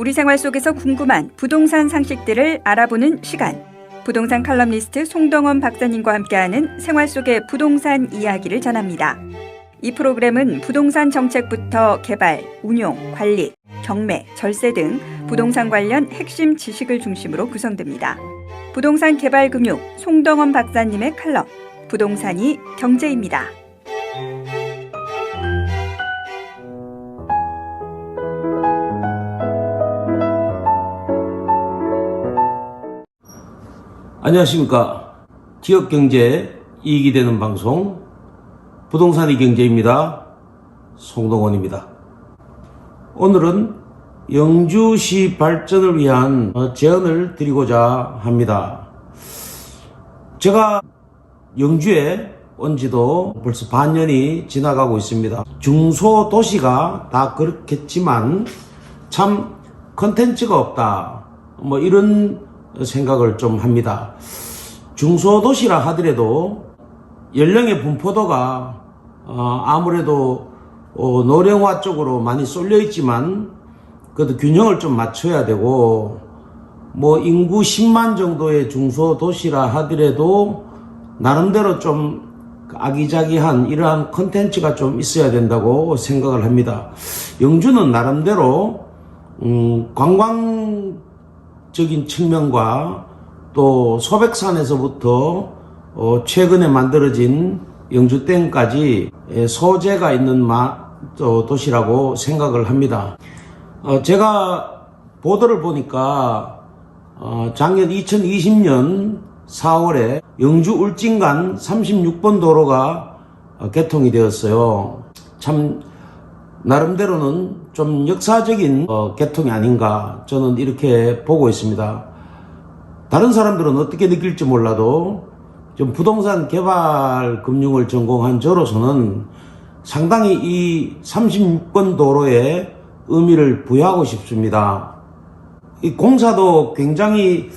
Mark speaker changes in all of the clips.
Speaker 1: 우리 생활 속에서 궁금한 부동산 상식들을 알아보는 시간. 부동산 칼럼니스트 송동원 박사님과 함께하는 생활 속의 부동산 이야기를 전합니다. 이 프로그램은 부동산 정책부터 개발, 운용, 관리, 경매, 절세 등 부동산 관련 핵심 지식을 중심으로 구성됩니다. 부동산 개발 금융 송동원 박사님의 칼럼 부동산이 경제입니다.
Speaker 2: 안녕하십니까. 지역 경제 이익이 되는 방송 부동산의 경제입니다. 송동원입니다. 오늘은 영주시 발전을 위한 어, 제언을 드리고자 합니다. 제가 영주에 온 지도 벌써 반년이 지나가고 있습니다. 중소도시가 다 그렇겠지만 참 컨텐츠가 없다. 뭐 이런 생각을 좀 합니다. 중소도시라 하더라도 연령의 분포도가 어, 아무래도 어, 노령화 쪽으로 많이 쏠려 있지만 그래도 균형을 좀 맞춰야 되고 뭐 인구 10만 정도의 중소도시라 하더라도 나름대로 좀 아기자기한 이러한 컨텐츠가 좀 있어야 된다고 생각을 합니다. 영주는 나름대로 음, 관광 적인 측면과 또 소백산에서부터 어, 최근에 만들어진 영주댐까지 에, 소재가 있는 도시라고 생각을 합니다. 어, 제가 보도를 보니까 어, 작년 2020년 4월에 영주 울진간 36번 도로가 어, 개통이 되었어요. 참 나름대로는 좀 역사적인 어, 개통이 아닌가 저는 이렇게 보고 있습니다. 다른 사람들은 어떻게 느낄지 몰라도 좀 부동산 개발 금융을 전공한 저로서는 상당히 이 36번 도로에 의미를 부여하고 싶습니다. 이 공사도 굉장히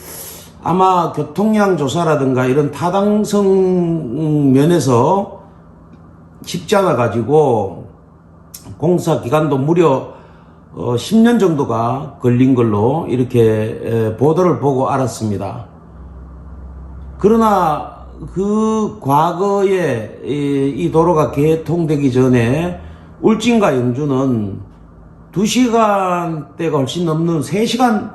Speaker 2: 아마 교통량 조사라든가 이런 타당성 면에서 쉽지 않아 가지고 공사 기간도 무려 어, 10년 정도가 걸린 걸로 이렇게 에, 보도를 보고 알았습니다. 그러나 그 과거에 이, 이 도로가 개통되기 전에 울진과 영주는 2시간대가 훨씬 넘는 3시간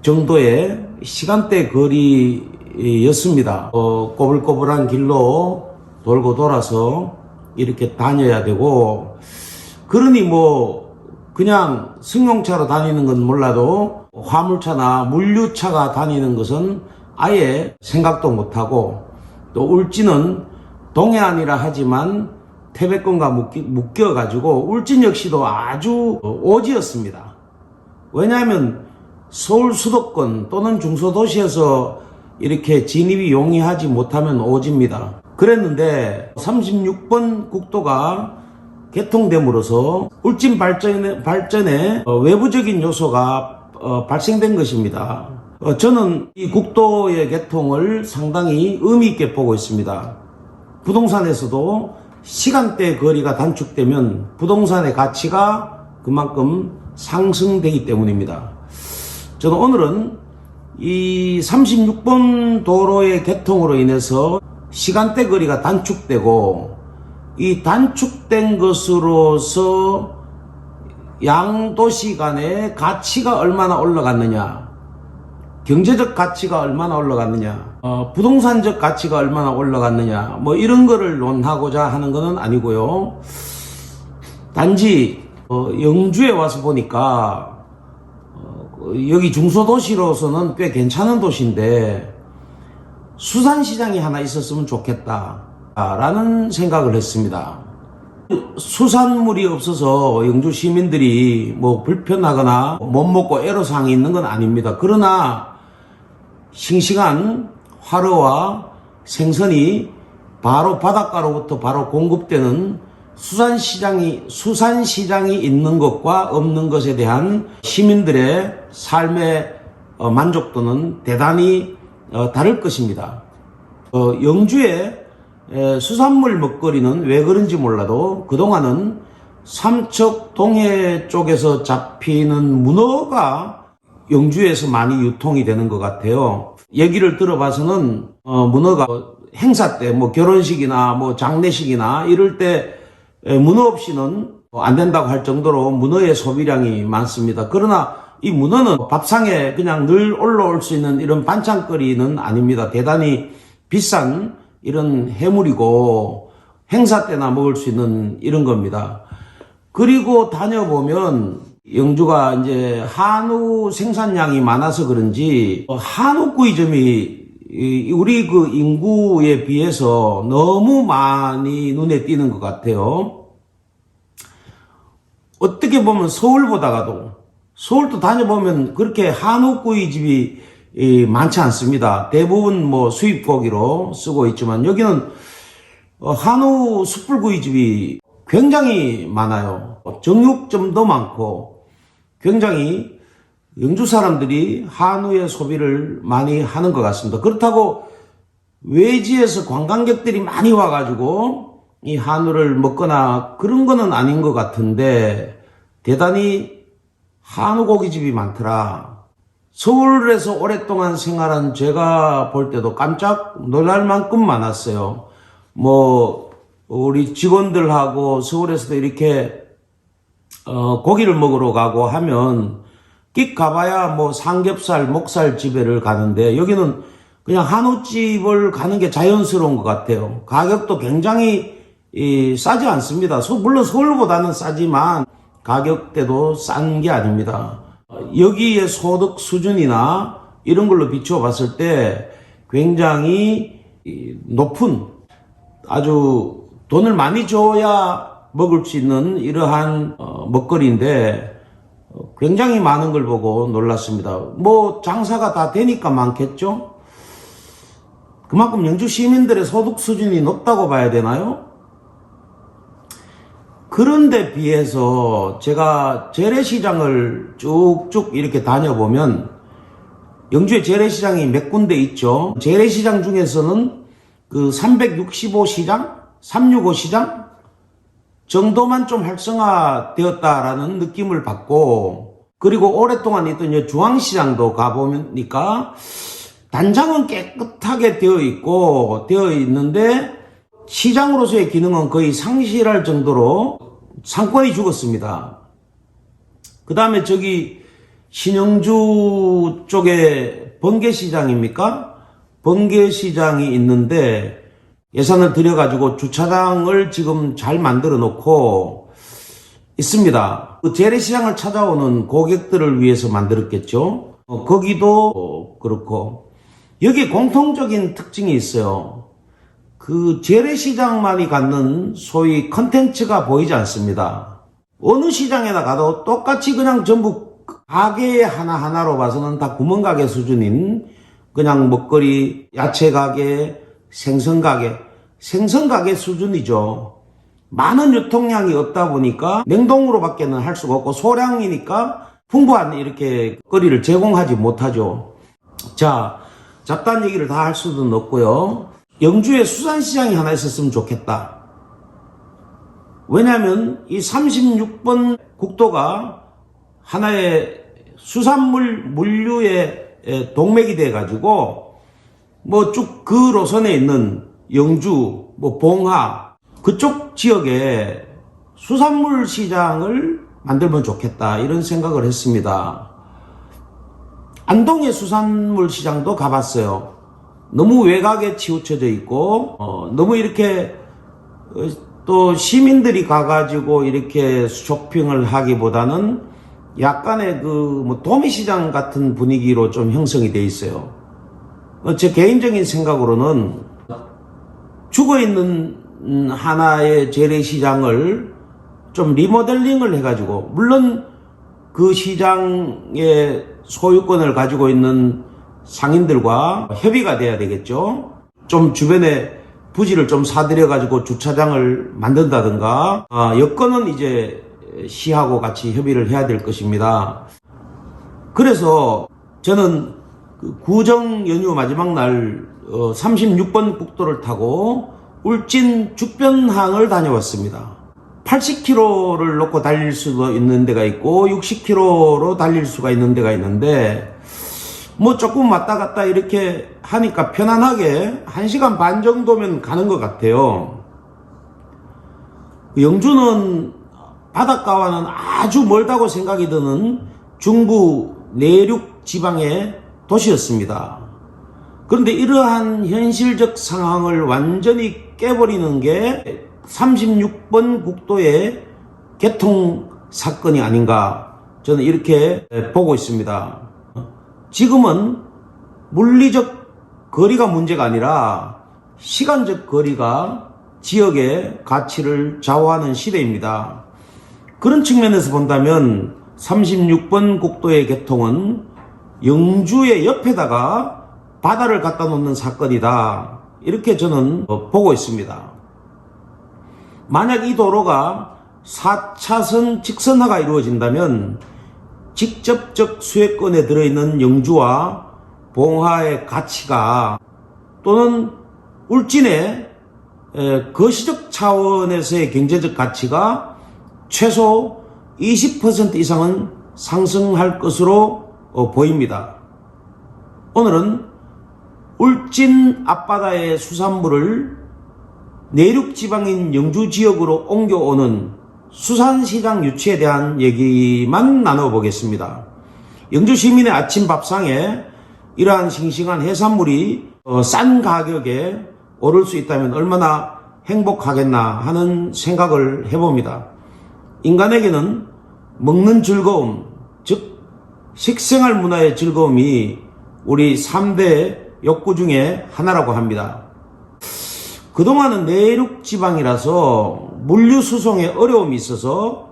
Speaker 2: 정도의 시간대 거리였습니다. 어, 꼬불꼬불한 길로 돌고 돌아서 이렇게 다녀야 되고 그러니 뭐 그냥 승용차로 다니는 건 몰라도 화물차나 물류차가 다니는 것은 아예 생각도 못하고 또 울진은 동해안이라 하지만 태백권과 묶여, 가지고 울진 역시도 아주 오지였습니다. 왜냐하면 서울 수도권 또는 중소도시에서 이렇게 진입이 용이하지 못하면 오집니다. 그랬는데 36번 국도가 개통됨으로써 울진 발전에, 발전에 어, 외부적인 요소가 어, 발생된 것입니다. 어, 저는 이 국도의 개통을 상당히 의미 있게 보고 있습니다. 부동산에서도 시간대 거리가 단축되면 부동산의 가치가 그만큼 상승되기 때문입니다. 저는 오늘은 이 36번 도로의 개통으로 인해서 시간대 거리가 단축되고 이 단축된 것으로서 양 도시 간의 가치가 얼마나 올라갔느냐 경제적 가치가 얼마나 올라갔느냐 어, 부동산적 가치가 얼마나 올라갔느냐 뭐 이런 거를 논하고자 하는 것은 아니고요. 단지 어, 영주에 와서 보니까 어, 여기 중소도시로서는 꽤 괜찮은 도시인데 수산시장이 하나 있었으면 좋겠다 라는 생각을 했습니다. 수산물이 없어서 영주 시민들이 뭐 불편하거나 못 먹고 애로사항이 있는 건 아닙니다. 그러나 싱싱한 화로와 생선이 바로 바닷가로부터 바로 공급되는 수산시장이, 수산시장이 있는 것과 없는 것에 대한 시민들의 삶의 어, 만족도는 대단히 어, 다를 것입니다. 어, 영주에 수산물 먹거리는 왜 그런지 몰라도 그동안은 삼척 동해 쪽에서 잡히는 문어가 영주에서 많이 유통이 되는 것 같아요. 얘기를 들어봐서는 어, 문어가 행사 때 뭐 결혼식이나 뭐 장례식이나 이럴 때 에, 문어 없이는 안 된다고 할 정도로 문어의 소비량이 많습니다. 그러나 이 문어는 밥상에 그냥 늘 올라올 수 있는 이런 반찬거리는 아닙니다. 대단히 비싼 이런 해물이고 행사 때나 먹을 수 있는 이런 겁니다. 그리고 다녀보면 영주가 이제 한우 생산량이 많아서 그런지 어, 한우구이점이 이- 우리 그 인구에 비해서 너무 많이 눈에 띄는 것 같아요. 어떻게 보면 서울보다가도 서울도 다녀보면 그렇게 한우구이집이 이, 많지 않습니다. 대부분 뭐 수입 고기로 쓰고 있지만 여기는 어, 한우 숯불구이집이 굉장히 많아요. 정육점도 많고 굉장히 영주 사람들이 한우의 소비를 많이 하는 것 같습니다. 그렇다고 외지에서 관광객들이 많이 와가지고 이 한우를 먹거나 그런 거는 아닌 것 같은데 대단히 한우 고기집이 많더라. 서울에서 오랫동안 생활한 제가 볼 때도 깜짝 놀랄 만큼 많았어요. 뭐 우리 직원들하고 서울에서도 이렇게 어, 고기를 먹으러 가고 하면 끽 가봐야 뭐 삼겹살, 목살 집에를 가는데 여기는 그냥 한우집을 가는 게 자연스러운 것 같아요. 가격도 굉장히 이, 싸지 않습니다. 소- 물론 서울보다는 싸지만 가격대도 싼 게 아닙니다. 어, 여기의 소득 수준이나 이런 걸로 비추어 봤을 때 굉장히 이, 높은 아주 돈을 많이 줘야 먹을 수 있는 이러한 어, 먹거리인데 어, 굉장히 많은 걸 보고 놀랐습니다. 뭐 장사가 다 되니까 많겠죠? 그만큼 영주 시민들의 소득 수준이 높다고 봐야 되나요? 그런데 비해서 제가 재래시장을 쭉쭉 이렇게 다녀보면 영주에 재래시장이 몇 군데 있죠. 재래시장 중에서는 그 365시장, 365시장 정도만 좀 활성화되었다라는 느낌을 받고 그리고 오랫동안 있던 이 중앙시장도 가보니까 단장은 깨끗하게 되어 있고 되어 있는데 시장으로서의 기능은 거의 상실할 정도로 상권이 죽었습니다. 그 다음에 저기 신영주 쪽에 번개시장입니까? 번개시장이 있는데 예산을 들여가지고 주차장을 지금 잘 만들어 놓고 있습니다. 그 재래시장을 찾아오는 고객들을 위해서 만들었겠죠. 어, 거기도 어, 그렇고 여기 공통적인 특징이 있어요. 그 재래시장만이 갖는 소위 컨텐츠가 보이지 않습니다. 어느 시장에나 가도 똑같이 그냥 전부 가게 하나하나로 봐서는 다 구멍가게 수준인 그냥 먹거리, 야채 가게, 생선 가게, 생선 가게 수준이죠. 많은 유통량이 없다 보니까 냉동으로 밖에는 할 수가 없고 소량이니까 풍부한 이렇게 거리를 제공하지 못하죠. 자, 잡다한 얘기를 다 할 수는 없고요. 영주에 수산시장이 하나 있었으면 좋겠다. 왜냐하면 이 36번 국도가 하나의 수산물 물류의 에, 동맥이 돼 가지고 뭐 쭉그 노선에 있는 영주, 뭐 봉화 그쪽 지역에 수산물 시장을 만들면 좋겠다 이런 생각을 했습니다. 안동의 수산물 시장도 가봤어요. 너무 외곽에 치우쳐져 있고 어, 너무 이렇게 어, 또 시민들이 가가지고 이렇게 쇼핑을 하기보다는 약간의 그 뭐 도매시장 같은 분위기로 좀 형성이 돼 있어요. 어, 제 개인적인 생각으로는 죽어 있는 음, 하나의 재래시장을 좀 리모델링을 해가지고 물론 그 시장의 소유권을 가지고 있는 상인들과 협의가 돼야 되겠죠. 좀 주변에 부지를 좀 사들여 가지고 주차장을 만든다든가, 아, 여건은 이제 시하고 같이 협의를 해야 될 것입니다. 그래서 저는 그 구정 연휴 마지막 날 어, 36번 국도를 타고 울진 죽변항을 다녀왔습니다. 80km를 놓고 달릴 수도 있는 데가 있고 60km로 달릴 수가 있는 데가 있는데 뭐 조금 왔다 갔다 이렇게 하니까 편안하게 1시간 반 정도면 가는 것 같아요. 영주는 바닷가와는 아주 멀다고 생각이 드는 중부 내륙 지방의 도시였습니다. 그런데 이러한 현실적 상황을 완전히 깨버리는 게 36번 국도의 개통 사건이 아닌가 저는 이렇게 보고 있습니다. 지금은 물리적 거리가 문제가 아니라 시간적 거리가 지역의 가치를 좌우하는 시대입니다. 그런 측면에서 본다면 36번 국도의 개통은 영주의 옆에다가 바다를 갖다 놓는 사건이다. 이렇게 저는 어, 보고 있습니다. 만약 이 도로가 4차선 직선화가 이루어진다면 직접적 수혜권에 들어있는 영주와 봉화의 가치가 또는 울진의 에, 거시적 차원에서의 경제적 가치가 최소 20% 이상은 상승할 것으로 어, 보입니다. 오늘은 울진 앞바다의 수산물을 내륙 지방인 영주 지역으로 옮겨오는 수산시장 유치에 대한 얘기만 나눠보겠습니다. 영주 시민의 아침 밥상에 이러한 싱싱한 해산물이 어, 싼 가격에 오를 수 있다면 얼마나 행복하겠나 하는 생각을 해봅니다. 인간에게는 먹는 즐거움, 즉 식생활 문화의 즐거움이 우리 3대 욕구 중에 하나라고 합니다. 그동안은 내륙 지방이라서 물류 수송에 어려움이 있어서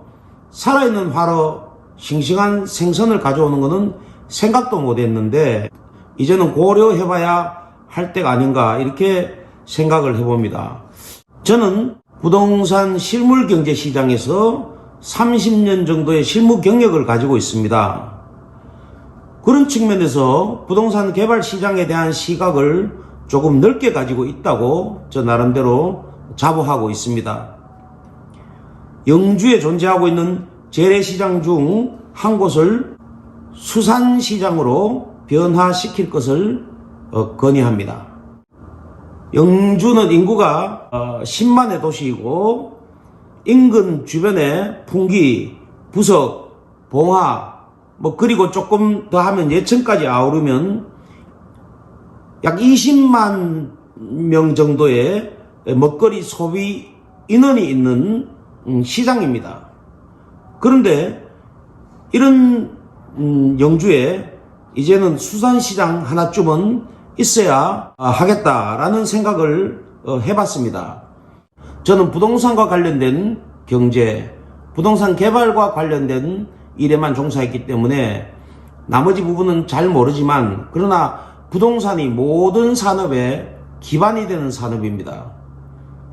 Speaker 2: 살아있는 화로 싱싱한 생선을 가져오는 것은 생각도 못 했는데 이제는 고려해봐야 할 때가 아닌가 이렇게 생각을 해봅니다. 저는 부동산 실물 경제 시장에서 30년 정도의 실무 경력을 가지고 있습니다. 그런 측면에서 부동산 개발 시장에 대한 시각을 조금 넓게 가지고 있다고 저 나름대로 자부하고 있습니다. 영주에 존재하고 있는 재래시장 중 한 곳을 수산시장으로 변화시킬 것을 어, 건의합니다. 영주는 인구가 어, 10만의 도시이고 인근 주변에 풍기, 부석, 봉화, 뭐 그리고 조금 더 하면 예천까지 아우르면 약 20만 명 정도의 먹거리 소비 인원이 있는 음, 시장입니다. 그런데 이런 음, 영주에 이제는 수산시장 하나쯤은 있어야 아, 하겠다라는 생각을 어, 해봤습니다. 저는 부동산과 관련된 경제, 부동산 개발과 관련된 일에만 종사했기 때문에 나머지 부분은 잘 모르지만 그러나 부동산이 모든 산업의 기반이 되는 산업입니다.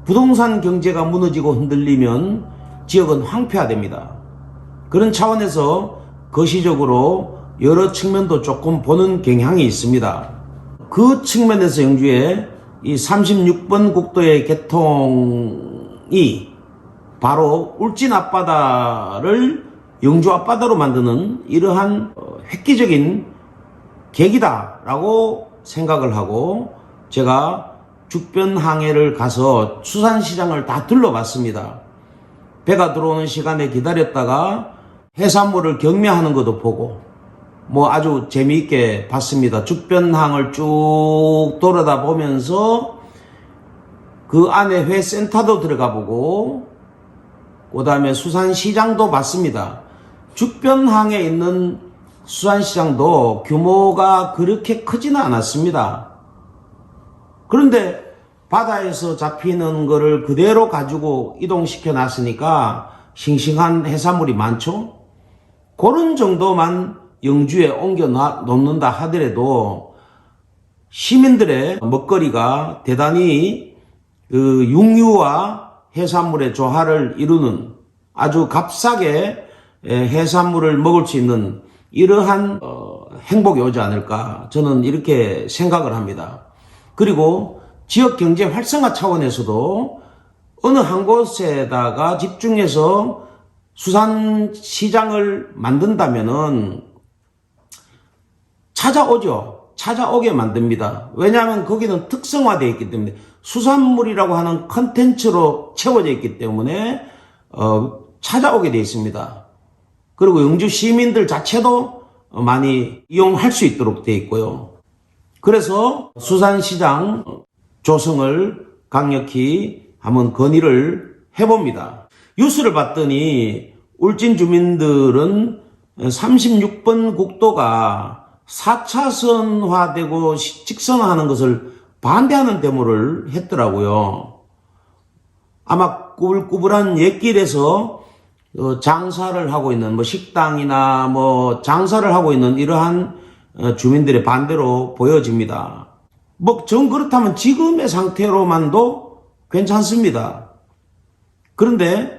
Speaker 2: 부동산 경제가 무너지고 흔들리면 지역은 황폐화됩니다. 그런 차원에서 거시적으로 여러 측면도 조금 보는 경향이 있습니다. 그 측면에서 영주에 이 36번 국도의 개통이 바로 울진 앞바다를 영주 앞바다로 만드는 이러한 어, 획기적인 계기다라고 생각을 하고 제가 죽변 항해를 가서 수산시장을 다 둘러봤습니다. 배가 들어오는 시간에 기다렸다가 해산물을 경매하는 것도 보고 뭐 아주 재미있게 봤습니다. 죽변항을 쭉 돌아다 보면서 그 안에 회센터도 들어가 보고 그 다음에 수산시장도 봤습니다. 죽변항에 있는 수산시장도 규모가 그렇게 크지는 않았습니다. 그런데 바다에서 잡히는 거를 그대로 가지고 이동시켜 놨으니까 싱싱한 해산물이 많죠? 그런 정도만 영주에 옮겨 놔- 놓는다 하더라도 시민들의 먹거리가 대단히 그 육류와 해산물의 조화를 이루는 아주 값싸게 에, 해산물을 먹을 수 있는 이러한 어, 행복이 오지 않을까 저는 이렇게 생각을 합니다. 그리고 지역 경제 활성화 차원에서도 어느 한 곳에다가 집중해서 수산 시장을 만든다면은 찾아오죠. 찾아오게 만듭니다. 왜냐하면 거기는 특성화되어 있기 때문에 수산물이라고 하는 컨텐츠로 채워져 있기 때문에 어, 찾아오게 되어 있습니다. 그리고 영주 시민들 자체도 많이 이용할 수 있도록 되어 있고요. 그래서 수산시장 조성을 강력히 한번 건의를 해봅니다. 뉴스를 봤더니 울진 주민들은 36번 국도가 4차선화되고 직선화하는 것을 반대하는 데모를 했더라고요. 아마 꾸불꾸불한 옛길에서 어, 장사를 하고 있는 뭐 식당이나 뭐 장사를 하고 있는 이러한 어, 주민들의 반대로 보여집니다. 뭐 전 그렇다면 지금의 상태로만도 괜찮습니다. 그런데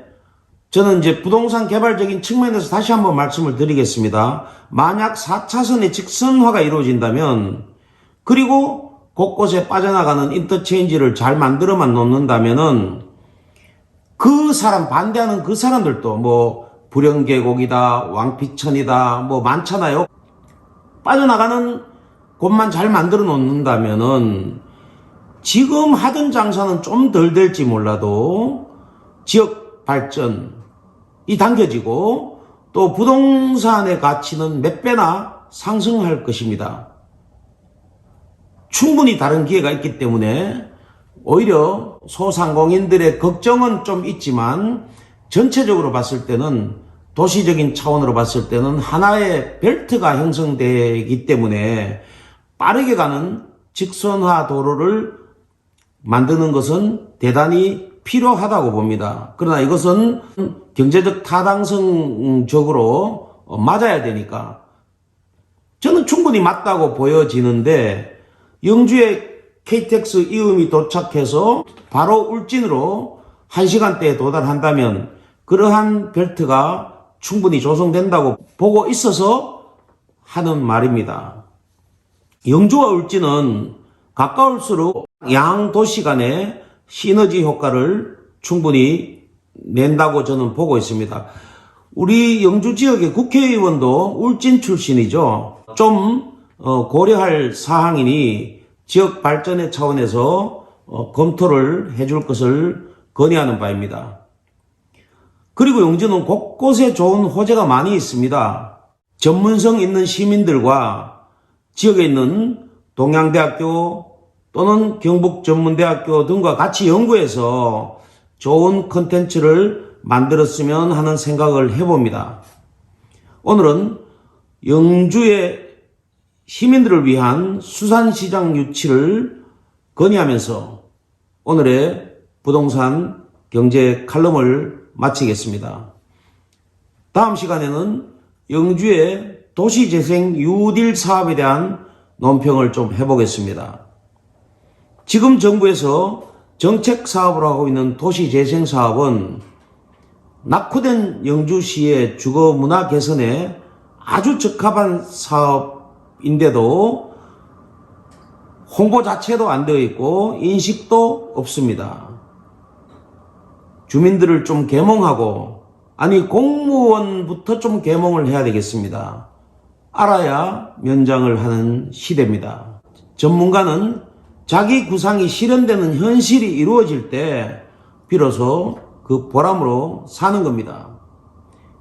Speaker 2: 저는 이제 부동산 개발적인 측면에서 다시 한번 말씀을 드리겠습니다. 만약 4차선의 직선화가 이루어진다면 그리고 곳곳에 빠져나가는 인터체인지를 잘 만들어만 놓는다면은 그 사람 반대하는 그 사람들도 뭐 불연계곡이다 왕피천이다 뭐 많잖아요 빠져나가는 곳만 잘 만들어 놓는다면은 지금 하던 장사는 좀 덜 될지 몰라도 지역 발전이 당겨지고 또 부동산의 가치는 몇 배나 상승할 것입니다. 충분히 다른 기회가 있기 때문에 오히려 소상공인들의 걱정은 좀 있지만 전체적으로 봤을 때는 도시적인 차원으로 봤을 때는 하나의 벨트가 형성되기 때문에 빠르게 가는 직선화 도로를 만드는 것은 대단히 필요하다고 봅니다. 그러나 이것은 경제적 타당성적으로 맞아야 되니까 저는 충분히 맞다고 보여지는데 영주에 KTX 이음이 도착해서 바로 울진으로 1시간대에 도달한다면 그러한 벨트가 충분히 조성된다고 보고 있어서 하는 말입니다. 영주와 울진은 가까울수록 양 도시 간의 시너지 효과를 충분히 낸다고 저는 보고 있습니다. 우리 영주 지역의 국회의원도 울진 출신이죠. 좀 어, 고려할 사항이니 지역 발전의 차원에서 어, 검토를 해줄 것을 건의하는 바입니다. 그리고 영주는 곳곳에 좋은 호재가 많이 있습니다. 전문성 있는 시민들과 지역에 있는 동양대학교 또는 경북전문대학교 등과 같이 연구해서 좋은 컨텐츠를 만들었으면 하는 생각을 해봅니다. 오늘은 영주의 시민들을 위한 수산시장 유치를 건의하면서 오늘의 부동산 경제 칼럼을 마치겠습니다. 다음 시간에는 영주의 도시재생 유딜 사업에 대한 논평을 좀 해보겠습니다. 지금 정부에서 정책 사업을 하고 있는 도시재생 사업은 낙후된 영주시의 주거 문화 개선에 아주 적합한 사업 인데도 홍보 자체도 안 되어 있고 인식도 없습니다. 주민들을 좀 계몽하고 아니 공무원부터 좀 계몽을 해야 되겠습니다. 알아야 면장을 하는 시대입니다. 전문가는 자기 구상이 실현되는 현실이 이루어질 때 비로소 그 보람으로 사는 겁니다.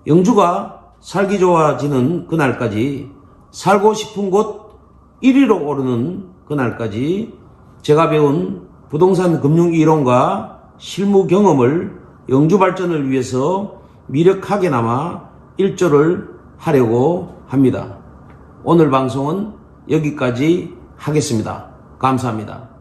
Speaker 2: 영주가 살기 좋아지는 그날까지 살고 싶은 곳 1위로 오르는 그날까지 제가 배운 부동산 금융 이론과 실무 경험을 영주 발전을 위해서 미력하게나마 일조를 하려고 합니다. 오늘 방송은 여기까지 하겠습니다. 감사합니다.